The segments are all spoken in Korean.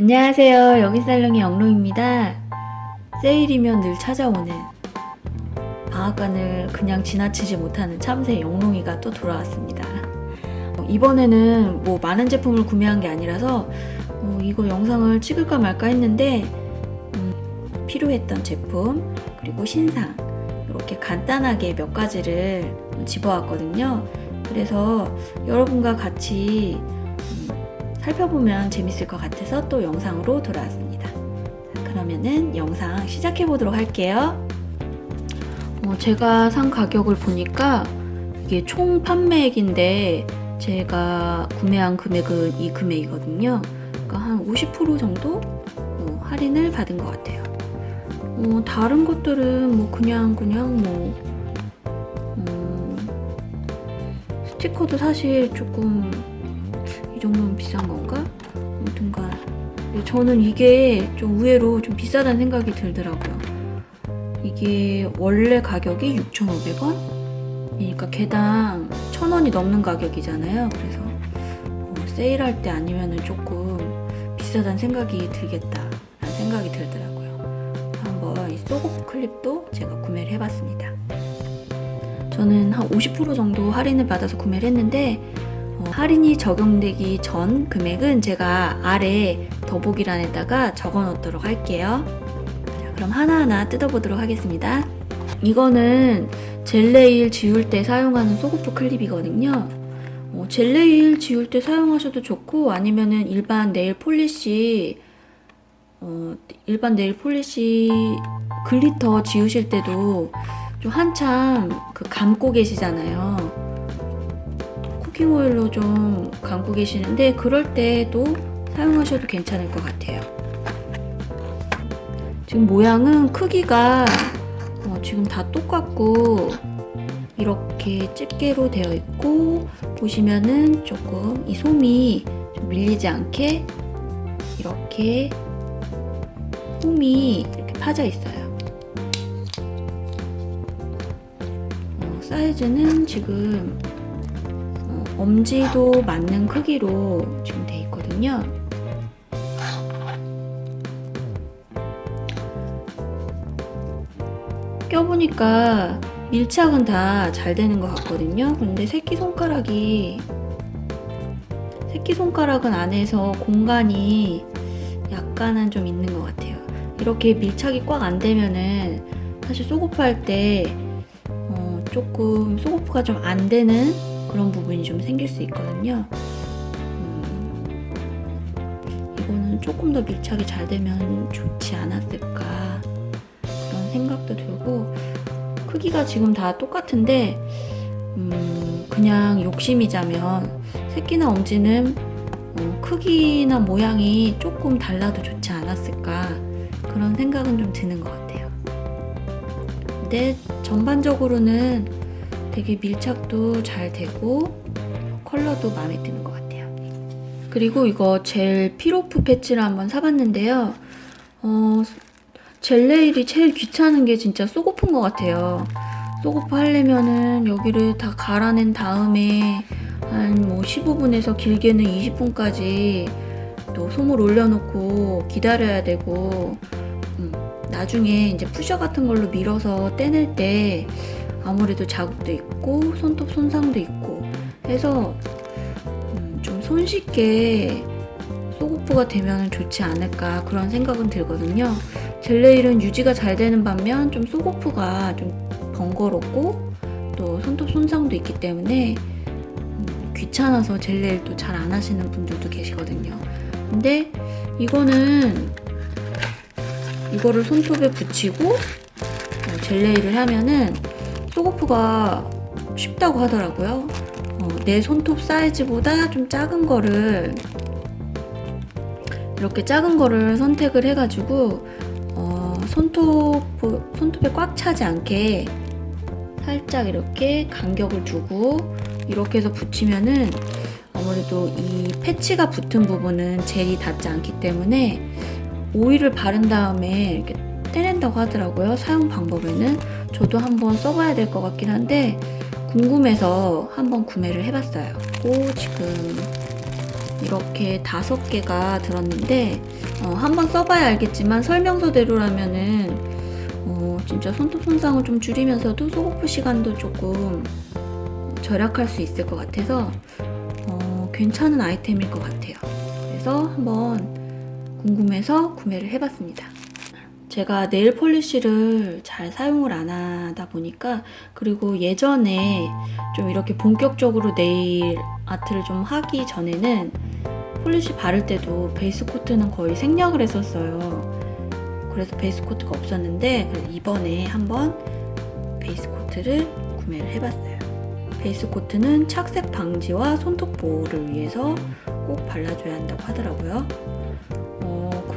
안녕하세요. 여기살롱의 영롱입니다. 세일이면 늘 찾아오는 방앗간을 그냥 지나치지 못하는 참새 영롱이가 또 돌아왔습니다. 어, 이번에는 뭐 많은 제품을 구매한 게 아니라서 어, 이거 영상을 찍을까 말까 했는데 음, 필요했던 제품 그리고 신상 이렇게 간단하게 몇 가지를 집어왔거든요. 그래서 여러분과 같이 살펴보면 재밌을 것 같아서 또 영상으로 돌아왔습니다. 자, 그러면은 영상 시작해 보도록 할게요. 어, 제가 산 가격을 보니까 이게 총 판매액인데 제가 구매한 금액은 이 금액이거든요. 그러니까 한 50% 정도 어, 할인을 받은 것 같아요. 어, 다른 것들은 뭐 그냥 그냥 뭐 음, 스티커도 사실 조금 이 정도면 비싼 건가? 아무튼간 근데 저는 이게 좀 의외로 좀 비싸다는 생각이 들더라고요. 이게 원래 가격이 6,500원? 그러니까 개당 1,000원이 넘는 가격이잖아요. 그래서 어, 세일할 때 아니면은 조금 비싸다는 생각이 들겠다 라는 생각이 들더라고요. 한번 이 소고 클립도 제가 구매를 해봤습니다. 저는 한 50% 정도 할인을 받아서 구매를 했는데 어, 할인이 적용되기 전 금액은 제가 아래 더보기란에다가 적어 놓도록 할게요. 자, 그럼 하나하나 뜯어보도록 하겠습니다. 이거는 젤레일 지울 때 사용하는 소고프 클립이거든요. 어, 젤레일 지울 때 사용하셔도 좋고 아니면은 일반 네일 폴리시 어, 일반 네일 폴리시 글리터 지우실 때도 좀 한참 그 감고 계시잖아요. 쿠킹 오일로 좀 감고 계시는데 그럴 때도 사용하셔도 괜찮을 것 같아요. 지금 모양은 크기가 어, 지금 다 똑같고 이렇게 집게로 되어 있고 보시면은 조금 이 솜이 좀 밀리지 않게 이렇게 솜이 이렇게 파져 있어요. 어, 사이즈는 지금 어, 엄지도 맞는 크기로 지금 돼 있거든요. 껴보니까 밀착은 다 잘 되는 것 같거든요. 근데 새끼손가락이 새끼손가락은 안에서 공간이 약간은 좀 있는 것 같아요. 이렇게 밀착이 꽉 안 되면은 사실 소고프 할때 어, 조금 소고프가 좀 안 되는 그런 부분이 좀 생길 수 있거든요. 음, 이거는 조금 더 밀착이 잘 되면 좋지 않았을까 그런 생각도 들고 크기가 지금 다 똑같은데 음, 그냥 욕심이자면 새끼나 엄지는 어, 크기나 모양이 조금 달라도 좋지 않았을까 그런 생각은 좀 드는 것 같아요. 근데 전반적으로는 되게 밀착도 잘 되고 컬러도 마음에 드는 것 같아요. 그리고 이거 젤 피로프 패치를 한번 사봤는데요. 어, 젤 네일이 제일 귀찮은 게 진짜 쏘고픈 것 같아요. 쏘고프 하려면은 여기를 다 갈아낸 다음에 한 뭐 15분에서 길게는 20분까지 또 솜을 올려놓고 기다려야 되고 음, 나중에 이제 푸셔 같은 걸로 밀어서 떼낼 때 아무래도 자국도 있고 손톱 손상도 있고 해서 음, 좀 손쉽게 소고프가 되면 좋지 않을까 그런 생각은 들거든요. 젤레일은 유지가 잘 되는 반면 좀 소고프가 좀 번거롭고 또 손톱 손상도 있기 때문에 음, 귀찮아서 젤레일도 잘 안 하시는 분들도 계시거든요. 근데 이거는 이거를 손톱에 붙이고 어, 젤레일을 하면은 소고프가 쉽다고 하더라고요. 어, 내 손톱 사이즈보다 좀 작은 거를 이렇게 작은 거를 선택을 해가지고 어, 손톱 손톱에 꽉 차지 않게 살짝 이렇게 간격을 두고 이렇게 해서 붙이면은 아무래도 이 패치가 붙은 부분은 젤이 닿지 않기 때문에 오일을 바른 다음에 이렇게 떼낸다고 하더라고요. 사용 방법에는 저도 한번 써봐야 될 것 같긴 한데 궁금해서 한번 구매를 해봤어요. 그리고 지금 이렇게 다섯 개가 들었는데 어, 한번 써봐야 알겠지만 설명서대로라면은 어, 진짜 손톱 손상을 좀 줄이면서도 소고프 시간도 조금 절약할 수 있을 것 같아서 어, 괜찮은 아이템일 것 같아요. 그래서 한번 궁금해서 구매를 해봤습니다. 제가 네일 폴리시를 잘 사용을 안 하다 보니까 그리고 예전에 좀 이렇게 본격적으로 네일 아트를 좀 하기 전에는 폴리시 바를 때도 베이스 코트는 거의 생략을 했었어요. 그래서 베이스 코트가 없었는데 이번에 한번 베이스 코트를 구매를 해봤어요. 베이스 코트는 착색 방지와 손톱 보호를 위해서 꼭 발라줘야 한다고 하더라고요.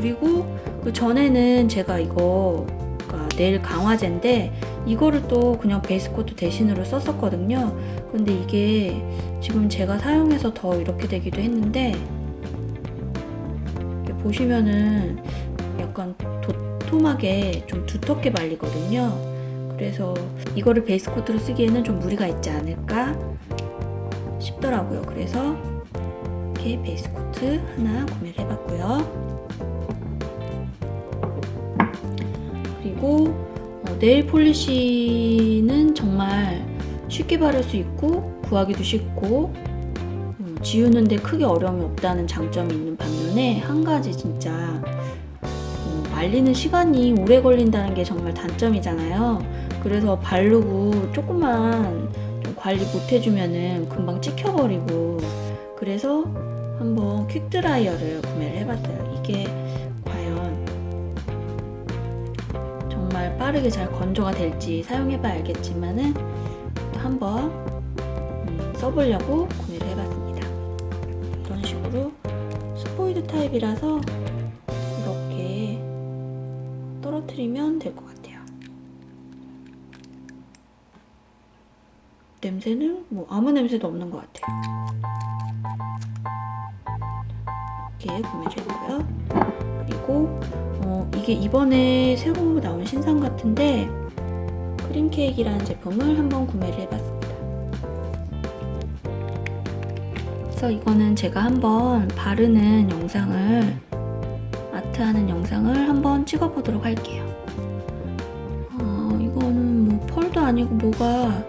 어, 그리고 그 전에는 제가 이거 그러니까 네일 강화제인데 이거를 또 그냥 베이스 코트 대신으로 썼었거든요. 근데 이게 지금 제가 사용해서 더 이렇게 되기도 했는데 보시면은 약간 도톰하게 좀 두텁게 발리거든요. 그래서 이거를 베이스 코트로 쓰기에는 좀 무리가 있지 않을까 싶더라고요. 그래서 이렇게 베이스 코트 하나 구매를 해봤고요. 그리고 어, 네일 폴리시는 정말 쉽게 바를 수 있고 구하기도 쉽고 음, 지우는데 크게 어려움이 없다는 장점이 있는 반면에 한 가지 진짜 음, 말리는 시간이 오래 걸린다는 게 정말 단점이잖아요. 그래서 바르고 조금만 좀 관리 못 해주면은 금방 찍혀버리고 그래서 한번 퀵드라이어를 구매를 해봤어요. 이게 정말 빠르게 잘 건조가 될지 사용해봐야 알겠지만은 한번 음, 써보려고 구매를 해봤습니다. 이런 식으로 스포이드 타입이라서 이렇게 떨어뜨리면 될 것 같아요. 냄새는 뭐 아무 냄새도 없는 것 같아요. 이렇게 구매를 했고요. 그리고 어, 이게 이번에 새로 나온 신상 같은데 크림 케이크라는 제품을 한번 구매를 해봤습니다. 그래서 이거는 제가 한번 바르는 영상을 아트하는 영상을 한번 찍어보도록 할게요. 어, 이거는 뭐 펄도 아니고 뭐가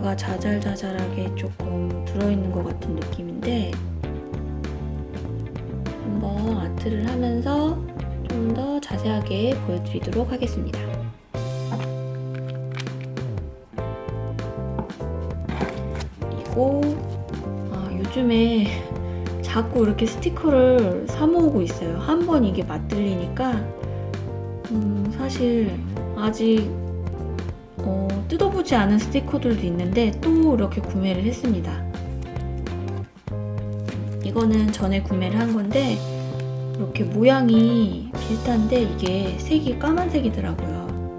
뭔가가 자잘자잘하게 조금 들어있는 것 같은 느낌인데 한번 아트를 하면서 좀 더 자세하게 보여드리도록 하겠습니다. 그리고 아, 요즘에 자꾸 이렇게 스티커를 사 모으고 있어요. 한 번 이게 맛들리니까 음, 사실 아직 어, 뜯어보지 않은 스티커들도 있는데 또 이렇게 구매를 했습니다. 이거는 전에 구매를 한 건데 이렇게 모양이 비슷한데 이게 색이 까만색이더라고요.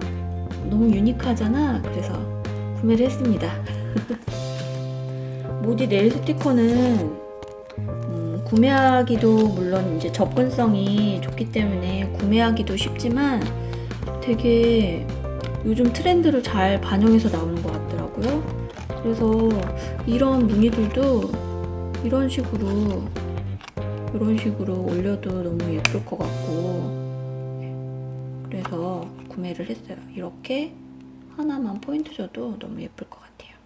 너무 유니크하잖아. 그래서 구매를 했습니다. 모디 네일 스티커는 음, 구매하기도 물론 이제 접근성이 좋기 때문에 구매하기도 쉽지만 되게 요즘 트렌드를 잘 반영해서 나오는 것 같더라고요. 그래서 이런 무늬들도 이런 식으로 이런 식으로 올려도 너무 예쁠 것 같고 그래서 구매를 했어요. 이렇게 하나만 포인트 줘도 너무 예쁠 것 같아요.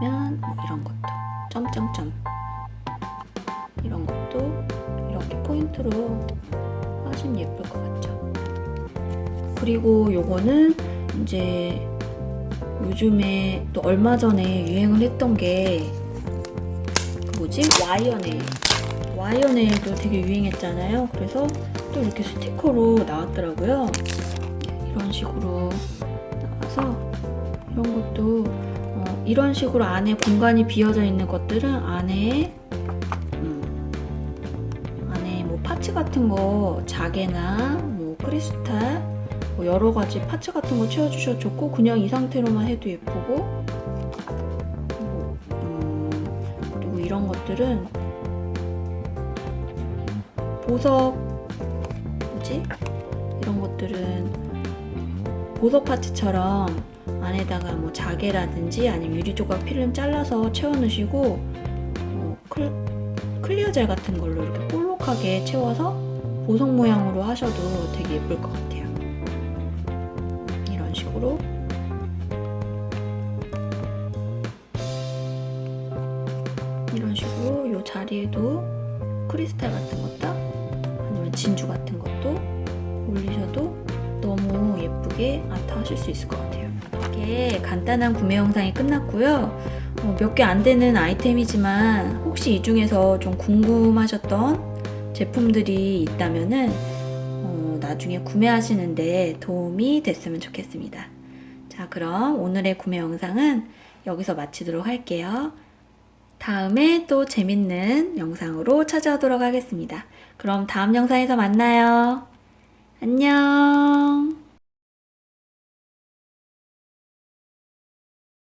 면뭐 이런 것도 점점점 이런 것도 이렇게 포인트로 하시면 예쁠 것 같죠. 그리고 요거는 이제 요즘에 또 얼마 전에 유행을 했던 게 그 뭐지? 와이어 네일. 와이어 네일도 되게 유행했잖아요. 그래서 또 이렇게 스티커로 나왔더라고요. 이런 식으로 나와서 이런 것도 어, 이런 식으로 안에 공간이 비어져 있는 것들은 안에 음, 안에 뭐 파츠 같은 거 자개나 뭐 크리스탈 뭐 여러 가지 파츠 같은 거 채워주셔도 좋고 그냥 이 상태로만 해도 예쁘고 뭐, 음, 그리고 이런 것들은 보석 뭐지? 이런 것들은 보석 파츠처럼 안에다가 뭐 자개라든지 아니면 유리 조각 필름 잘라서 채워 넣으시고 어, 클, 클리어 젤 같은 걸로 이렇게 볼록하게 채워서 보석 모양으로 하셔도 되게 예쁠 것 같아요. 식으로 이런 식으로 이 자리에도 크리스탈 같은 것도 아니면 진주 같은 것도 올리셔도 너무 예쁘게 아트 하실 수 있을 것 같아요. 이렇게 간단한 구매 영상이 끝났고요. 어, 몇개 안 되는 아이템이지만 혹시 이 중에서 좀 궁금하셨던 제품들이 있다면은 어, 나중에 구매하시는데 도움이 됐으면 좋겠습니다. 자, 그럼 오늘의 구매 영상은 여기서 마치도록 할게요. 다음에 또 재밌는 영상으로 찾아오도록 하겠습니다. 그럼 다음 영상에서 만나요. 안녕.